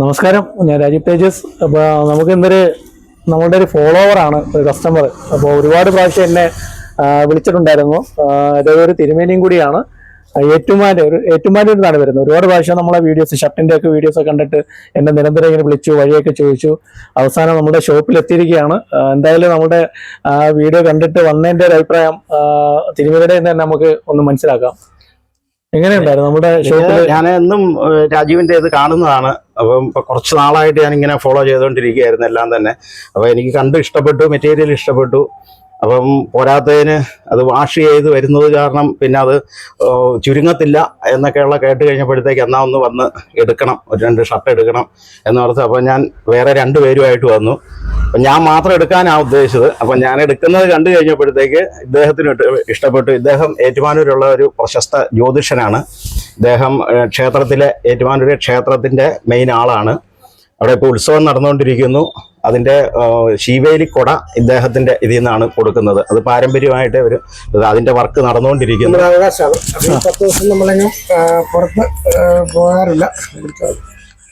നമസ്കാരം. ഞാൻ രാജീവ് തേജസ്. അപ്പോൾ നമുക്ക് ഇന്നൊരു നമ്മളുടെ ഒരു ഫോളോവർ ആണ് ഒരു കസ്റ്റമർ അപ്പോൾ ഒരുപാട് പ്രാവശ്യം എന്നെ വിളിച്ചിട്ടുണ്ടായിരുന്നു. അതായത് ഒരു തിരുമേനിയും കൂടിയാണ്. ഏറ്റുമാന്റെ ഒരു ഏറ്റുമാന്റെ ഒരു നാട് വരുന്നത്. ഒരുപാട് പ്രാവശ്യം നമ്മളെ വീഡിയോസ് ഷർട്ടിന്റെ ഒക്കെ വീഡിയോസ് ഒക്കെ കണ്ടിട്ട് എന്നെ നിരന്തരം ഇങ്ങനെ വിളിച്ചു വഴിയൊക്കെ ചോദിച്ചു. അവസാനം നമ്മുടെ ഷോപ്പിൽ എത്തിയിരിക്കുകയാണ്. എന്തായാലും നമ്മുടെ വീഡിയോ കണ്ടിട്ട് വന്നതിന്റെ ഒരു അഭിപ്രായം തിരുമേനിയുടെ തന്നെ നമുക്ക് ഒന്ന് മനസ്സിലാക്കാം. എങ്ങനെയുണ്ടായിരുന്നു നമ്മുടെ ഷോപ്പിൽ ഞാൻ എന്നും രാജീവിന്റെ ഇത് കാണുന്നതാണ്. അപ്പം ഇപ്പൊ കുറച്ച് നാളായിട്ട് ഞാൻ ഇങ്ങനെ ഫോളോ ചെയ്തുകൊണ്ടിരിക്കുകയായിരുന്നു എല്ലാം തന്നെ. അപ്പൊ എനിക്ക് കണ്ട് ഇഷ്ടപ്പെട്ടു മെറ്റീരിയൽ ഇഷ്ടപ്പെട്ടു. അപ്പം പോരാത്തതിന് അത് വാഷ് ചെയ്ത് വരുന്നത് കാരണം പിന്നെ അത് ചുരുങ്ങത്തില്ല എന്നൊക്കെയുള്ള കേട്ട് കഴിഞ്ഞപ്പോഴത്തേക്ക് എന്നാ ഒന്ന് വന്ന് എടുക്കണം ഒരു രണ്ട് ഷർട്ട് എടുക്കണം എന്ന് എന്നോർത്ത്. അപ്പം ഞാൻ വേറെ രണ്ട് പേരുമായിട്ട് വന്നു. അപ്പം ഞാൻ മാത്രം എടുക്കാനാണ് ഉദ്ദേശിച്ചത്. അപ്പം ഞാൻ എടുക്കുന്നത് കണ്ടു കഴിഞ്ഞപ്പോഴത്തേക്ക് ഇദ്ദേഹത്തിന് ഇഷ്ടപ്പെട്ടു. ഇദ്ദേഹം ഏറ്റുമാനൂരുള്ള ഒരു പ്രശസ്ത ജ്യോതിഷനാണ്. ഇദ്ദേഹം ക്ഷേത്രത്തിലെ ഏറ്റുമാനൂര് ക്ഷേത്രത്തിന്റെ മെയിൻ ആളാണ്. അവിടെ ഇപ്പോൾ ഉത്സവം നടന്നുകൊണ്ടിരിക്കുന്നു. അതിന്റെ ശീവേലിക്കൊട ശീവേലി കൊട ഇദ്ദേഹത്തിന്റെ ഇതിൽ നിന്നാണ് കൊടുക്കുന്നത്. അത് പാരമ്പര്യമായിട്ട് ഒരു അതിന്റെ വർക്ക് നടന്നുകൊണ്ടിരിക്കുന്നു. പത്ത് ദിവസം നമ്മളങ്ങനെ പുറത്ത് പോകാറില്ല.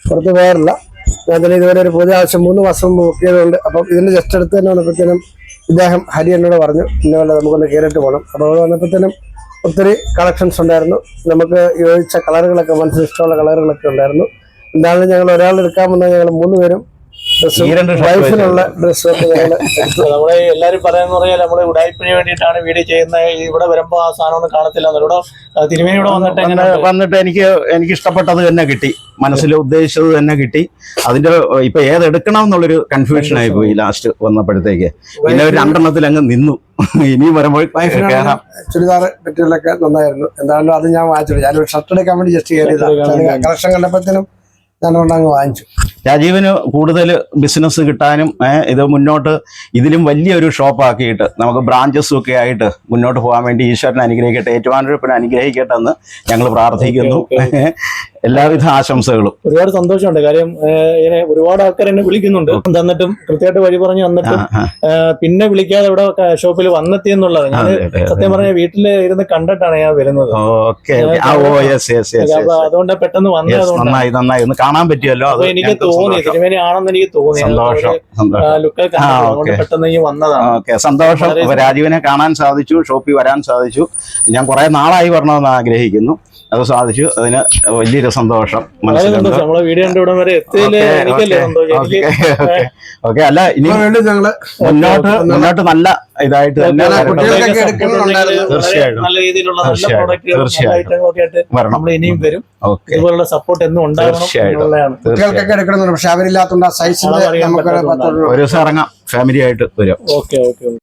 പുറത്ത് പോകാറില്ല. ഞാൻ ഇതുവരെ ഒരു പൂജ ആവശ്യം മൂന്ന് മാസം ബുക്ക് ചെയ്തുകൊണ്ട് അപ്പം ഇതിന്റെ ജസ്റ്റ് അടുത്ത് തന്നെ വന്നപ്പോഴത്തേനും ഇദ്ദേഹം ഹരി എന്നോട് പറഞ്ഞു ഇന്നപോലെ നമുക്കൊന്ന് കയറിയിട്ട് പോകണം അപ്പോൾ അവിടെ വന്നപ്പോഴത്തേനും ഒത്തിരി കളക്ഷൻസ് ഉണ്ടായിരുന്നു. നമുക്ക് യോജിച്ച കളറുകളൊക്കെ മനസ്സിൽ ഇഷ്ടമുള്ള കളറുകളൊക്കെ ഉണ്ടായിരുന്നു. എന്താണെങ്കിലും ഞങ്ങൾ ഒരാൾ എടുക്കാൻ വന്നാൽ ഞങ്ങൾ മൂന്ന് പേരും ഈ രണ്ട് വൈഫിനുള്ള ഡ്രസ്സൊക്കെ നമ്മളെ എല്ലാരും പറയാന്ന് പറഞ്ഞാൽ നമ്മൾ ഉടായ്പിന് വേണ്ടിയിട്ടാണ് വീഡിയോ ചെയ്യുന്നത്. ഇവിടെ വരുമ്പോ ആ സാധനം ഒന്നും കാണത്തില്ല ഇവിടെ തിരുമേനി ഇവിടെ വന്നിട്ട് എങ്ങനെ വന്നിട്ട് എനിക്ക് എനിക്ക് ഇഷ്ടപ്പെട്ടത് തന്നെ കിട്ടി. മനസ്സിൽ ഉദ്ദേശിച്ചത് തന്നെ കിട്ടി. അതിന്റെ ഇപ്പൊ ഏതെടുക്കണം എന്നുള്ളൊരു കൺഫ്യൂഷൻ ആയി പോയി ലാസ്റ്റ് വന്നപ്പോഴത്തേക്ക്. പിന്നെ ഒരു രണ്ടെണ്ണത്തിൽ അങ്ങ് നിന്നു. ഇനിയും വരുമ്പോൾ ചുരിദാർ പറ്റികളൊക്കെ നന്നായിരുന്നു. എന്തായാലും അത് ഞാൻ വാങ്ങിച്ചു ഞാനൊരു ഷർട്ട് എടുക്കാൻ വേണ്ടി ജസ്റ്റ് കയറിയതാണ് കളക്ഷൻ കണ്ടപ്പോഴത്തേനും ഞാൻ അങ്ങ് വാങ്ങിച്ചു. രാജീവിന് കൂടുതൽ ബിസിനസ് കിട്ടാനും ഇത് മുന്നോട്ട് ഇതിലും വലിയൊരു ഷോപ്പ് ആക്കിയിട്ട് നമുക്ക് ബ്രാഞ്ചസും ഒക്കെ ആയിട്ട് മുന്നോട്ട് പോകാൻ വേണ്ടി ഈശ്വരനെ അനുഗ്രഹിക്കട്ടെ ഏറ്റുമാനൂരപ്പനെ അനുഗ്രഹിക്കട്ടെ എന്ന് ഞങ്ങൾ പ്രാർത്ഥിക്കുന്നു. എല്ലാവിധ ആശംസകളും. ഒരുപാട് സന്തോഷമുണ്ട്. കാര്യം ഇങ്ങനെ ഒരുപാട് ആൾക്കാർ എന്നെ വിളിക്കുന്നുണ്ട്. തന്നിട്ടും കൃത്യമായിട്ട് വഴി പറഞ്ഞു തന്നിട്ടും പിന്നെ വിളിക്കാതെ ഇവിടെ ഷോപ്പിൽ വന്നെത്തി എന്നുള്ളത് ഞാൻ സത്യം പറഞ്ഞ വീട്ടിൽ ഇരുന്ന് കണ്ടിട്ടാണ് ഞാൻ വരുന്നത്. അപ്പൊ അതുകൊണ്ട് പെട്ടെന്ന് വന്നത് നന്നായി നന്നായി. ഒന്ന് കാണാൻ പറ്റിയല്ലോ അപ്പൊ എനിക്ക് തോന്നി. തിരുമേനി ആണെന്ന് എനിക്ക് തോന്നി. സന്തോഷം ആ, പെട്ടെന്ന് വന്നതാണ്. ഓക്കെ സന്തോഷം. രാജീവിനെ കാണാൻ സാധിച്ചു ഷോപ്പിൽ വരാൻ സാധിച്ചു. ഞാൻ കുറെ നാളായി വരണമെന്ന് ആഗ്രഹിക്കുന്നു. അത് സാധിച്ചു. അതിന് വലിയൊരു സന്തോഷം വളരെ മനസ്സിലുണ്ട്. നമ്മളെ വീഡിയോ കണ്ട് ഇവിടം വരെ എത്തിയതിൽ എനിക്കല്ലേ സന്തോഷം എനിക്ക് ഓക്കെ അല്ല ഇനി മുന്നോട്ട് മുന്നോട്ട് നല്ല ഇതായിട്ട് തന്നെ ഓക്കേ, വരണം. കുട്ടികൾക്കൊക്കെ എടുക്കുന്നുണ്ടായിരുന്നു. നല്ല രീതിയിലുള്ള നല്ല പ്രോഡക്റ്റുകളും നല്ല തീർച്ചയായും. ഐറ്റങ്ങളൊക്കെ ആയിട്ട് നമ്മൾ ഇനിയും വരും. ഓക്കെ. ഇതുപോലുള്ള സപ്പോർട്ട് എന്നും തീർച്ചയായിട്ടും. പക്ഷെ ഒരു ദിവസം ഇറങ്ങാം. ഫാമിലി ആയിട്ട് വരും. Okay okay.